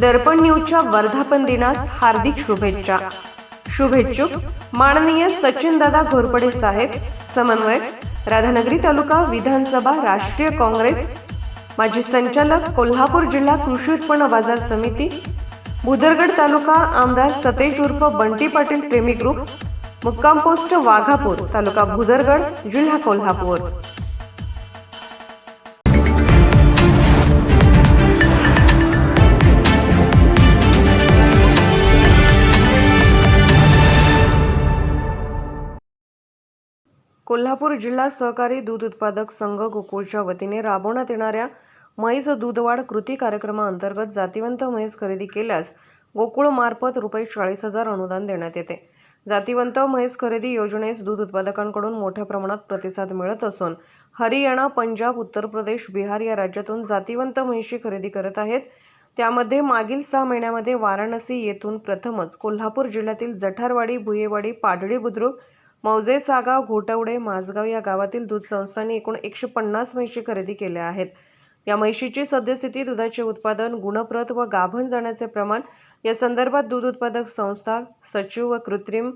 दर्पण न्यूजच्या वर्धापन दिनास हार्दिक शुभेच्छा. शुभेच्छुक माननीय सचिनदादा घोरपडे साहेब समन्वयक राधानगरी तालुका विधानसभा राष्ट्रीय काँग्रेस माजी संचालक कोल्हापूर जिल्हा कृषी उत्पन्न बाजार समिती बुदरगड तालुका आमदार सतेज उर्फ बंटी पाटील प्रेमी ग्रुप मुक्काम पोस्ट वाघापूर तालुका भुदरगड जिल्हा कोल्हापूर. कोल्हापूर जिल्हा सहकारी दूध उत्पादक संघ गोकुळच्या वतीने राबवण्यात येणाऱ्या म्हैस दूधवाढ कृती कार्यक्रमाअंतर्गत जातिवंत म्हैस खरेदी केल्यास गोकुळ मार्फत रुपये चाळीस हजार अनुदान देण्यात येते. जातिवंत म्हैस खरेदी योजनेस दूध उत्पादकांकडून मोठ्या प्रमाणात प्रतिसाद मिळत असून हरियाणा पंजाब उत्तर प्रदेश बिहार या राज्यातून जातिवंत म्हैशी खरेदी करत आहेत. त्यामध्ये मागील सहा महिन्यामध्ये वाराणसी येथून प्रथमच कोल्हापूर जिल्ह्यातील जठारवाडी भुयेवाडी पाडळी बुद्रुक मौजे सागाव घोटवडे माझगाव या गावातील दूध संस्थांनी एकूण एकशे पन्नास म्हैशी खरेदी केल्या आहेत. या म्हैशीची सद्यस्थिती दुधाचे उत्पादन गुणप्रत व गाभण जाण्याचे प्रमाण या संदर्भात दूध उत्पादक संस्था सचिव व कृत्रिम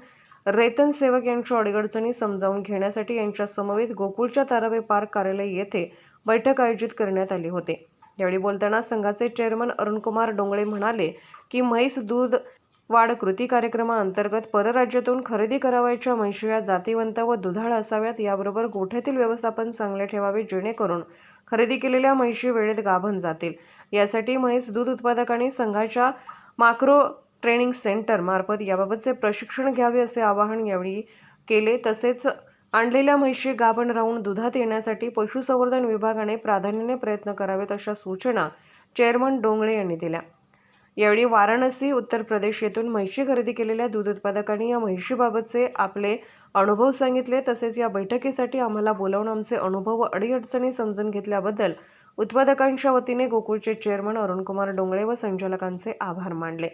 रेतन सेवक यांच्या अडीअडचणी समजावून घेण्यासाठी यांच्या समवेत गोकुळच्या तारावे पार्क कार्यालय येथे बैठक आयोजित करण्यात आली होती. यावेळी बोलताना संघाचे चेअरमन अरुणकुमार डोंगळे म्हणाले की म्हैस दूध वाढ कृती कार्यक्रमाअंतर्गत परराज्यातून खरेदी करावयाच्या म्हैशी या जातीवंत व दुधाळ असाव्यात याबरोबर गोठ्यातील व्यवस्थापन चांगले ठेवावे जेणेकरून खरेदी केलेल्या म्हैशी वेळेत गाभण जातील. यासाठी म्हैस दूध उत्पादकांनी संघाच्या माक्रो ट्रेनिंग सेंटर मार्फत याबाबतचे प्रशिक्षण घ्यावे असे आवाहन यावेळी केले. तसेच आणलेल्या म्हैशी गाभण राहून दुधात येण्यासाठी पशुसंवर्धन विभागाने प्राधान्याने प्रयत्न करावेत अशा सूचना चेअरमन डोंगळे यांनी दिल्या. यावेळी वाराणसी उत्तर प्रदेश येथून म्हैशी खरेदी केलेल्या दूध उत्पादकांनी या म्हैशीबाबतचे आपले अनुभव सांगितले. तसेच या बैठकीसाठी आम्हाला बोलावून आमचे अनुभव व अडीअडचणी समजून घेतल्याबद्दल उत्पादकांच्या वतीने गोकुळचे चेअरमन अरुणकुमार डोंगळे व संचालकांचे आभार मानले.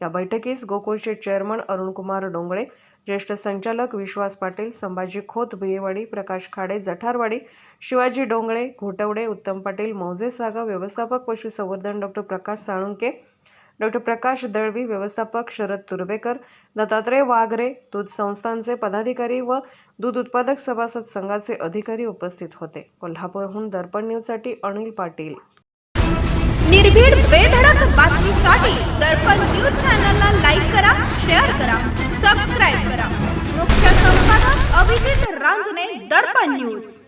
या बैठकीस गोकुळचे चेअरमन अरुणकुमार डोंगळे ज्येष्ठ संचालक विश्वास पाटील संभाजी खोत भुयेवाडी प्रकाश खाडे जठारवाडी शिवाजी डोंगळे घोटवडे उत्तम पाटील मौजे सागा व्यवस्थापक पशुसंवर्धन डॉक्टर प्रकाश साळुंके डॉक्टर प्रकाश दळवी व्यवस्थापक शरद तुर्वेकर दत्तात्रय वाघरे दूध संस्थांचे पदाधिकारी व दूध उत्पादक सभासद संघाचे अधिकारी उपस्थित होते. कोल्हापूरहून दर्पण न्यूजसाठी अनिल पाटील. निर्भीड बेधडक बातमीसाठी दर्पण न्यूज चॅनलला लाईक करा शेअर करा सबस्क्राईब करा. मुख्य संपादक अभिजित रांजणे दर्पण न्यूज.